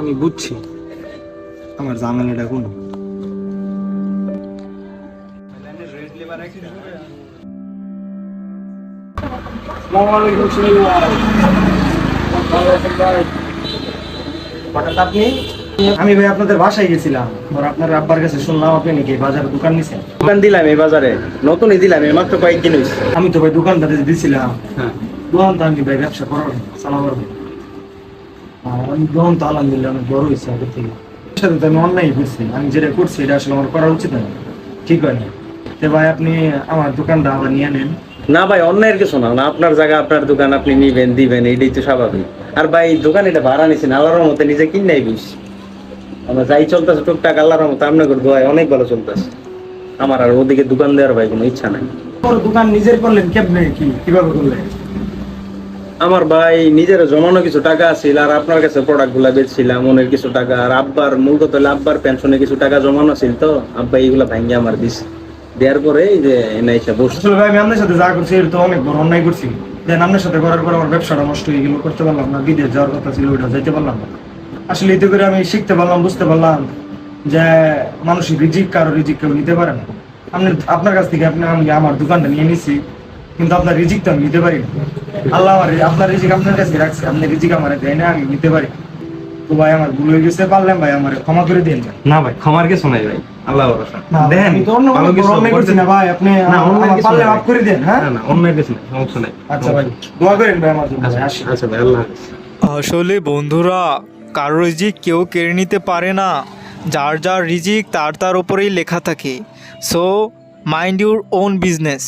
আমি বুঝছি। আমার ঝামেলাটা কোন? হঠাৎ আপনি? আমি ভাই আপনাদের বাসায় গেছিলাম। আর আপনার আব্বার কাছে শুনলাম আপনি নাকি বাজারে দোকান নিছেন। দোকান দিলাম এই বাজারে। নতুনই দিলাম এই মাত্র কয়েকদিন হয়েছে আমি তো ভাই দোকানটাতে দিছিলাম। হ্যাঁ। দোকান তো আমি ভাই ব্যবসা করার? চালাবার আমি দোকান তো আলহামদুলিল্লাহ অনেক বড় হয়েছে আগের থেকে। সাথে তো আমি অন্যায় করছি আমি যেটা করছি এটা আসলে আমার করা উচিত না ঠিক হয় না। তো ভাই আপনি আমার দোকানটা আবার নিয়ে নেন। না ভাই অন্যের কিছু না না আপনার জায়গা আপনার দোকান আপনি নিবেন দিবেন এটাই তো স্বাভাবিক। আর ভাই দোকান এটা ভাড়া নিছেন আল্লাহর মতে নিজে কিনাই বিশ আমরা যাই চলতেছে টুকটাক আল্লাহর মতো আপনার দোয়ায় অনেক ভালো চলতেছে। আমার আর ওদিকে দোকান দেওয়ার ভাই কোনো ইচ্ছা নাই। দোকান নিজের করলেন কেমনে কি কীভাবে করলেন? আমার ভাই নিজের জমানো কিছু টাকা আছিল আর আপনার কাছে প্রোডাক্টগুলা বেচছিলাম মনের কিছু টাকা। আর আব্বার, মূল কথা হলো আব্বার পেনশনে কিছু টাকা জমানো ছিল তো, আব্বা এইগুলা ভাঙ্গি আমার দিস দেওয়ার পরে এই যে এনে এসে বসছে। আসলে ভাই, আমি আপনার সাথে যা করছি তো অনেক বড় অন্যায় করছি। দেন আপনার সাথে করার পর আমার ব্যবসাটা নষ্ট হয়ে গেল, করতে পারলাম না, বিদেশ যাওয়ার কথা ছিল, ওইটা যাইতে পারলাম না। আসলে এতে করে আমি শিখতে পারলাম, বুঝতে পারলাম যে মানুষের রিজিক কারও রিজিক কেউ নিতে পারে না। আপনি আপনার কাছ থেকে আপনি আমি আমার দোকানটা নিয়ে নিছি। কিন্তু আপনার রিজিক তো আমি নিতে পারি আল্লাহ আমার আপনার রিজিক আপনার কাছে রাখছে। আপনি রিজিক আমার দেয় না আমি নিতে পারি। তো ভাই আমার ভুল হয়ে গেছে পারলাম ভাই আমার ক্ষমা করে দিন না ভাই ক্ষমার কিছু নাই ভাই আল্লাহ ভরসা। দেখেন তো অন্য ভালো কিছু অন্যায় করছি না ভাই আপনি না অন্য কিছু পারলে মাফ করে দেন হ্যাঁ? না না অন্য কিছু নাই সমস্যা নাই। আচ্ছা ভাই দোয়া করেন ভাই আমার জন্য আচ্ছা ভাই আল্লাহ আসলে বন্ধুরা কারও রিজিক কেউ কেড়ে নিতে পারে না। যার যার রিজিক তার তার উপরেই লেখা থাকে। So mind your own business